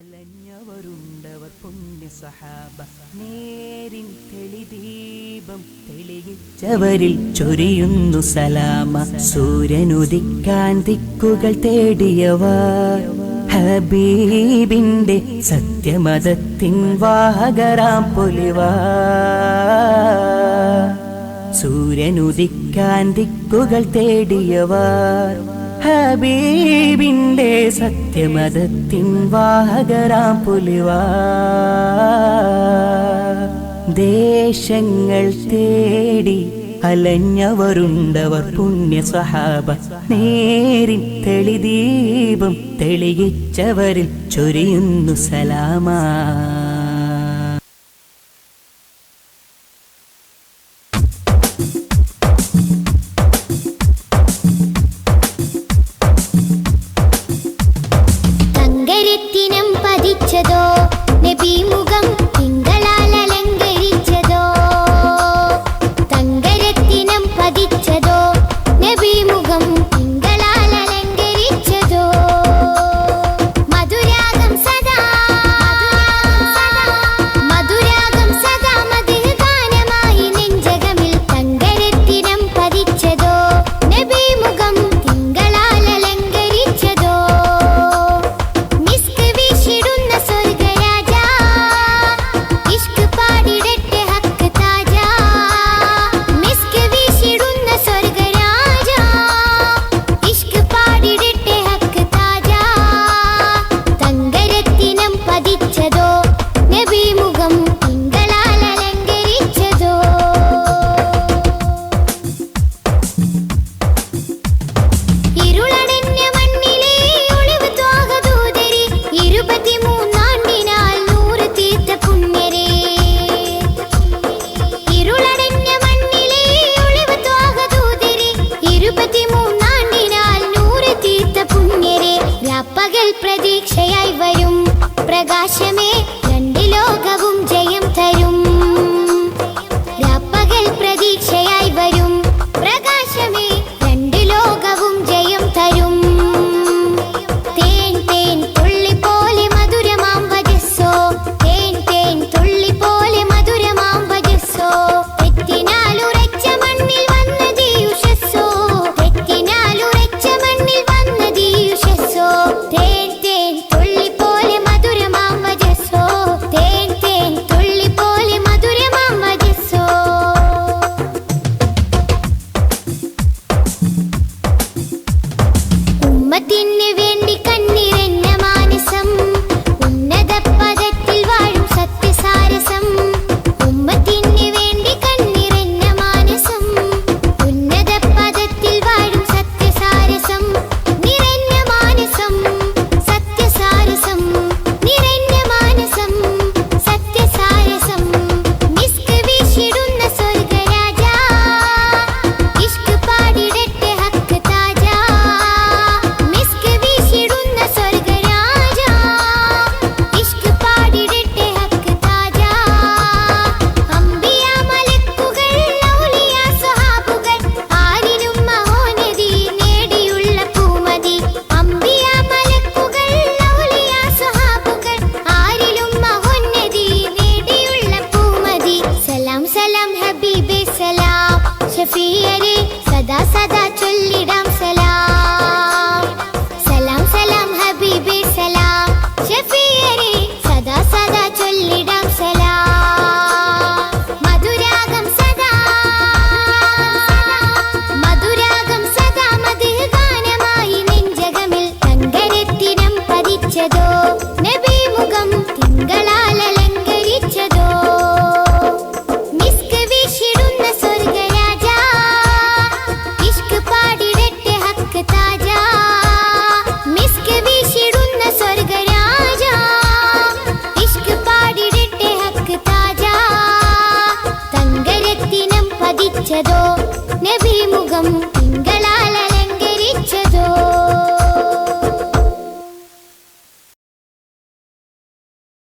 അലഞ്ഞവരുണ്ടവർ പുണ്യ സഹാബ നേരിൻ തെളിദീപം തെളിയിച്ചവരിൽ ചൊരിയുന്നു സലാമ. സൂര്യനുദിക്കാൻ ദിക്കുകൾ തേടിയവർ. ഹബീബിന്റെ സത്യമതത്തിൻ വാഹകരാം പൊലിവാ സൂര്യനുദിക്കാൻ ദിക്കുകൾ തേടിയവർ. ഹബീബിന്റെ സത്യമതത്തിൻ വാഹകരാം പുലിവാ. ദേശങ്ങൾ തേടി അലഞ്ഞവരുണ്ടവർ പുണ്യ സഹാബ നേരിൻ തെളിദീപം തെളിയിച്ചവരിൽ ചൊരിയുന്നു സലാമാ. सदा सदा సముగం